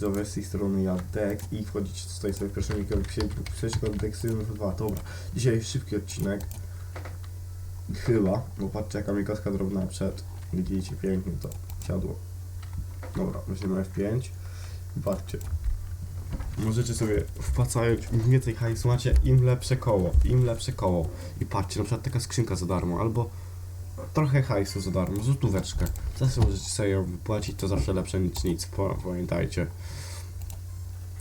Widzowie, z tej strony ja Dek i wchodzicie tutaj sobie w linku, piszecie kod DEX2, dobra. Dzisiaj szybki odcinek. Chyba, bo patrzcie jaka mi drobna przed. Widzicie, pięknie to siadło. Dobra, weźmiemy F5 i patrzcie. Możecie sobie wpłacając im więcej hajsu macie, im lepsze koło, im lepsze koło. I patrzcie, na przykład taka skrzynka za darmo, albo trochę hajsu za darmo, złotóweczkę. Zawsze możecie sobie ją wypłacić, to zawsze lepsze niż nic, pamiętajcie.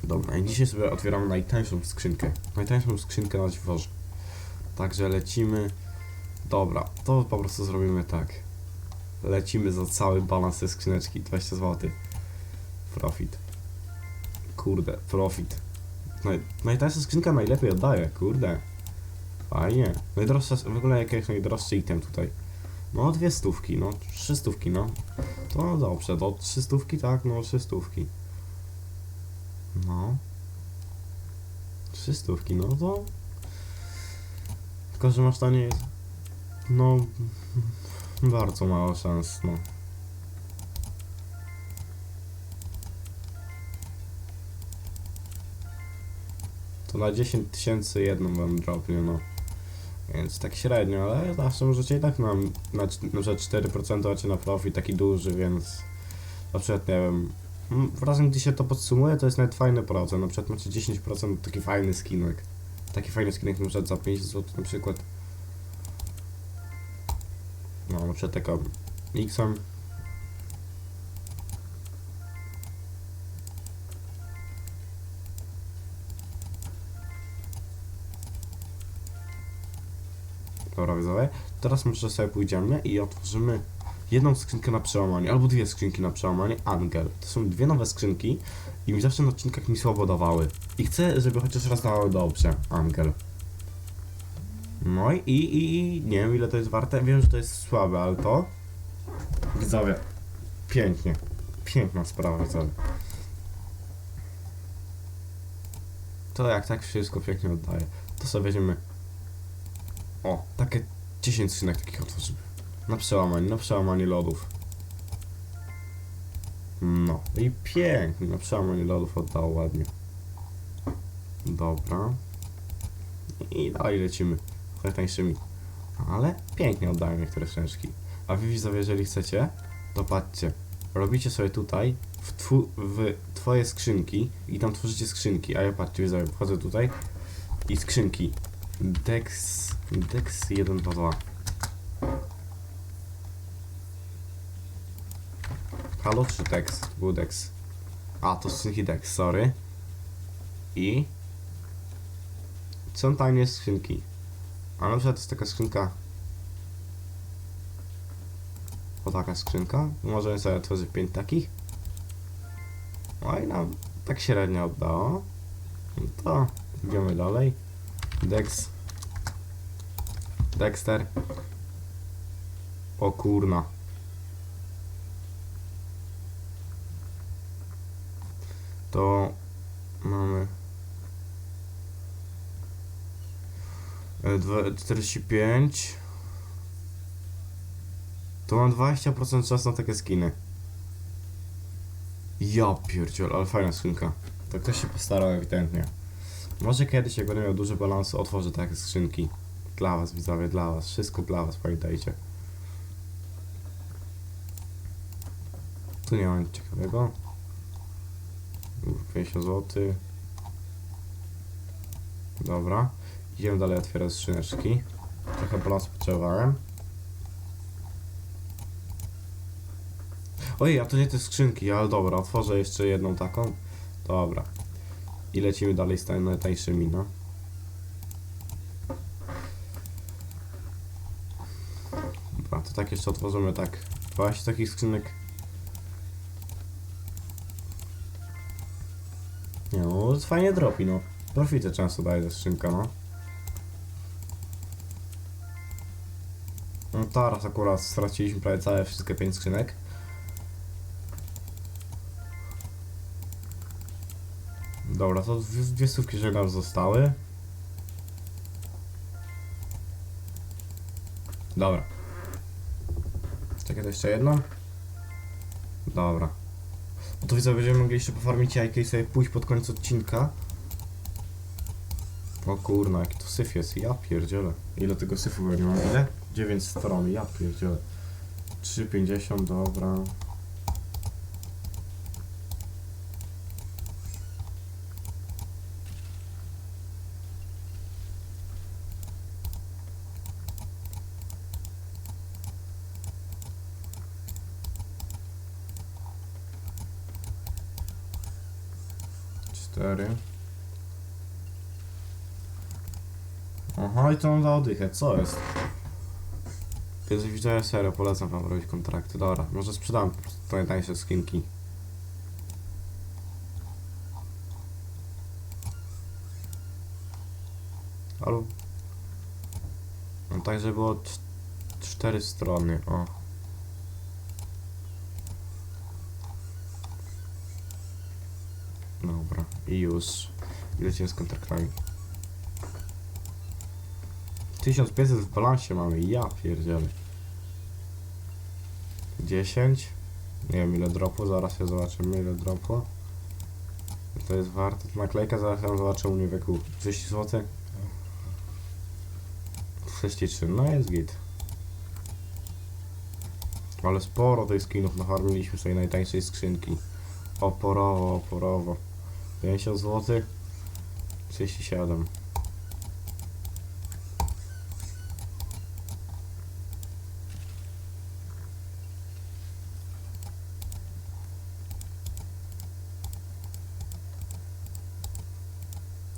Dobra, i dzisiaj sobie otwieramy najtańszą skrzynkę. Najtańszą skrzynkę na dworze. Także lecimy. Dobra, to po prostu zrobimy tak. Lecimy za cały balans tej skrzyneczki, 20 zł. Profit. Kurde, profit. Naj, najtańsza skrzynka najlepiej oddaje, kurde. Fajnie. Najdroższa, w ogóle jaki jest najdroższy item tutaj? No dwie stówki, no trzy stówki, no. To dobrze, to trzy stówki, tak, no trzy stówki. No. Trzy stówki, no to... Tylko, że masz tanie jest... No... Bardzo mało szans, no. To na 10 tysięcy jedną wam dropnie, no. Więc tak średnio, ale zawsze możecie i tak na, na, na przykład 4% macie na profit taki duży, więc na przykład nie wiem, razem gdy się to podsumuje, to jest nawet fajny procent, na przykład macie 10% taki fajny skinek. Taki fajny skinek na przykład za 5 zł na przykład. No, na przykład taka X-em. Dobra, widzowie. Teraz może sobie pójdziemy i otworzymy jedną skrzynkę na przełamanie, albo dwie skrzynki na przełamanie. Angel. To są dwie nowe skrzynki i mi zawsze na odcinkach mi słabo dawały. I chcę, żeby chociaż raz dawały dobrze. Angel. No i, i, i nie wiem ile to jest warte. Wiem, że to jest słabe, ale to... Widzowie. Pięknie. Piękna sprawa, widzowie. To jak tak wszystko pięknie oddaje. To sobie weźmiemy o, takie 10 skrzynek takich otworzymy. Na przełamanie, na przełamanie lodów. No, i pięknie, na przełamanie lodów oddało ładnie. Dobra. I dalej lecimy. Najtańszymi. Ale pięknie oddają niektóre skrzyneczki. A wy widzowie, jeżeli chcecie, to patrzcie. Robicie sobie tutaj w, twu, w twoje skrzynki i tam tworzycie skrzynki. A ja patrzcie, widzowie, wchodzę tutaj i skrzynki. Dex. Dex 122. Halo czy Dex? Był Dex. A, to skrzynki Dex, sorry. I. Są tanie skrzynki. A na przykład jest taka skrzynka. O taka skrzynka. Możemy sobie otworzyć 5 takich. No i nam tak średnio oddało. To idziemy dalej. Dex. Dexter. O kurna. To mamy e, dwa- 45 To mam 20% czasu na takie skiny Ja pierdziel, ale fajna skrzynka To ktoś się postarał ewidentnie Może kiedyś jak będę miał duży balans otworzę takie skrzynki Dla was widzowie, dla was, wszystko dla was, pamiętajcie Tu nie ma nic ciekawego 50 zł. Dobra. Idziemy dalej otwierać skrzyneczki. Trochę balansu potrzebowałem. Ojej, a to nie te skrzynki, ale dobra, otworzę jeszcze jedną taką. Dobra. I lecimy dalej z najtańszymi, no. Dobra, to tak jeszcze otworzymy tak 20 takich skrzynek. Nie no, fajnie dropi, no. Profity często daje ta skrzynka, no. No teraz akurat straciliśmy prawie całe wszystkie 5 skrzynek. Dobra, to dwie, dwie stówki, że nam zostały. Dobra. Czekaj, to jeszcze jedno? Dobra. No to widzę, będziemy mogli jeszcze pofarmić jajka i sobie pójść pod koniec odcinka. O kurna, jaki to syf jest, ja pierdzielę. Ile tego syfu będzie mam? Ile? 9 stron, ja pierdzielę. 3,50, dobra. Cztery. Aha, i to mam za oddychę, co jest? Kiedyś widziałem serio, polecam wam robić kontrakty. Dobra, może sprzedam po prostu najtańsze skinki. Albo... No tak, żeby było cz- cztery strony, o. Dobra, i już. Lecimy z kontraktami. 1500 w balansie mamy, ja pierdzielę. 10. Nie wiem ile dropu, zaraz ja zobaczymy ile dropu. To jest warte, naklejka, zaraz ją zobaczę u mnie wieku 30 zł. 63, no jest git. Ale sporo tych skinów nafarmiliśmy sobie najtańszej skrzynki. Oporowo, oporowo. 50 zł. 37.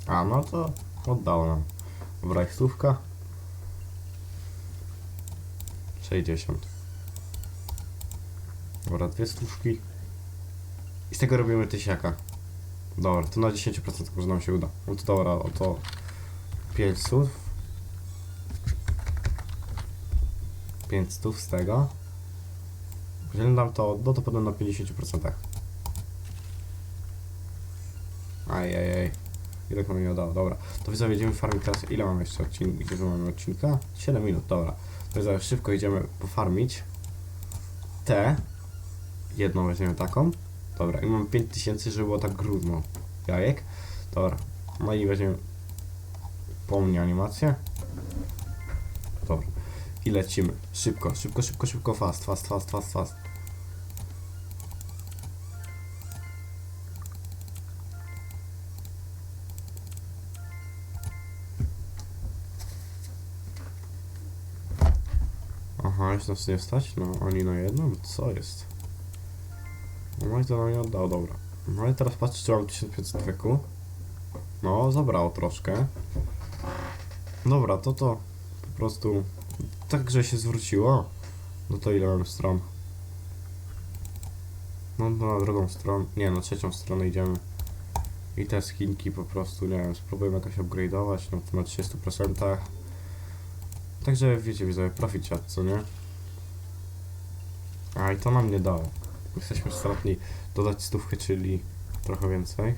A, no to oddało nam. Dobra, ich stówka. 60. Dobra, dwie stówki. I z tego robimy tysiaka. Dobra, to na 10% może nam się uda. No to dobra, oto 5 stów. 5 stów z tego. Jeżeli nam to, no to potem na 50%. Ajajaj. I tak nam nie udało, dobra. To widzowie, idziemy farmić teraz. Ile mamy jeszcze odcinka? Ile mamy odcinka? 7 minut, dobra. To widzowie, szybko idziemy pofarmić. Te. Jedną weźmiemy taką. Dobra, i mamy 5000, żeby było tak grudno. Jajek. Dobra. No i weźmiemy po animację. Dobra. I lecimy. Szybko, szybko, szybko, szybko, fast, fast, fast, fast, fast. Aha, już nas nie wstać? No, oni na jedno? Co jest? No i to nam nie oddało, dobra. No i teraz patrzę, czy mam 1500 weku. No, zabrało troszkę. Dobra, to to po prostu tak, że się zwróciło. No to ile mamy stron? No to na drugą stronę, nie, na trzecią stronę idziemy. I te skinki po prostu, nie wiem, spróbujemy jakoś upgrade'ować, no to na 30%. Także wiecie, widzowie, proficiat, co nie? A i to nam nie dało. Jesteśmy stratni dodać stówkę, czyli trochę więcej.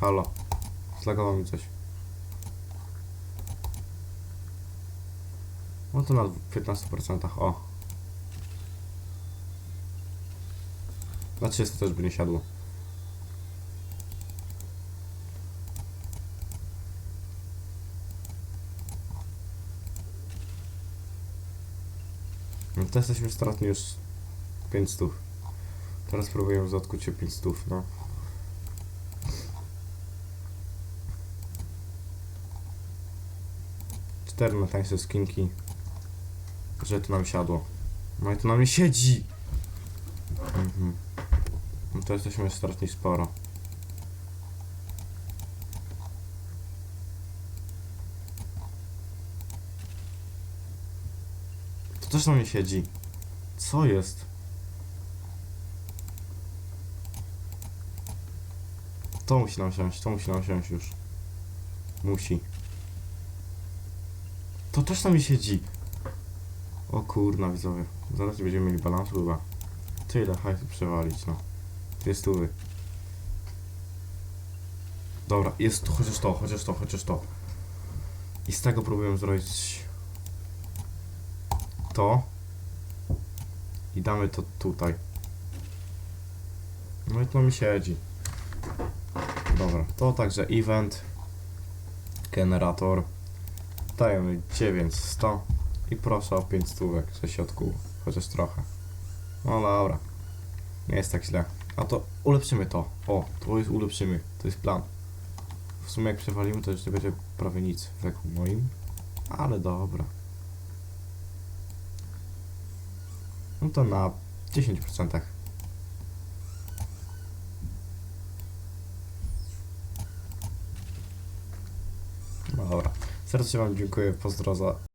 Halo. Zlagowało mi coś. No to na 15%, o. Na 300 też by nie siadło. No to jesteśmy stratni już 5 stów. Teraz próbuję zatkuć się 5 stów, no. Cztery na tańsze skinki. Że to nam siadło. No i to na mnie siedzi! Mhm. No to jesteśmy stratni sporo. Też na mnie siedzi. Co jest? To musi nam siąść, to musi nam siąść już. Musi. To też na mnie siedzi. O kurna widzowie. Zaraz będziemy mieli balansu chyba. Tyle hajsu przewalić, no. Dwie stówy. Dobra, jest to, chociaż to, chociaż to, chociaż to. I z tego próbuję zrobić to. I damy to tutaj. No i to mi siedzi. Dobra, to także event, generator. Dajemy 900 i proszę o 5 stówek ze środku, chociaż trochę. No dobra, nie jest tak źle. A to ulepszymy to. O, to jest ulepszymy, to jest plan. W sumie jak przewalimy to już nie będzie prawie nic w moim, ale dobra. No to na 10%. No dobra. Serdecznie Wam dziękuję. Pozdro za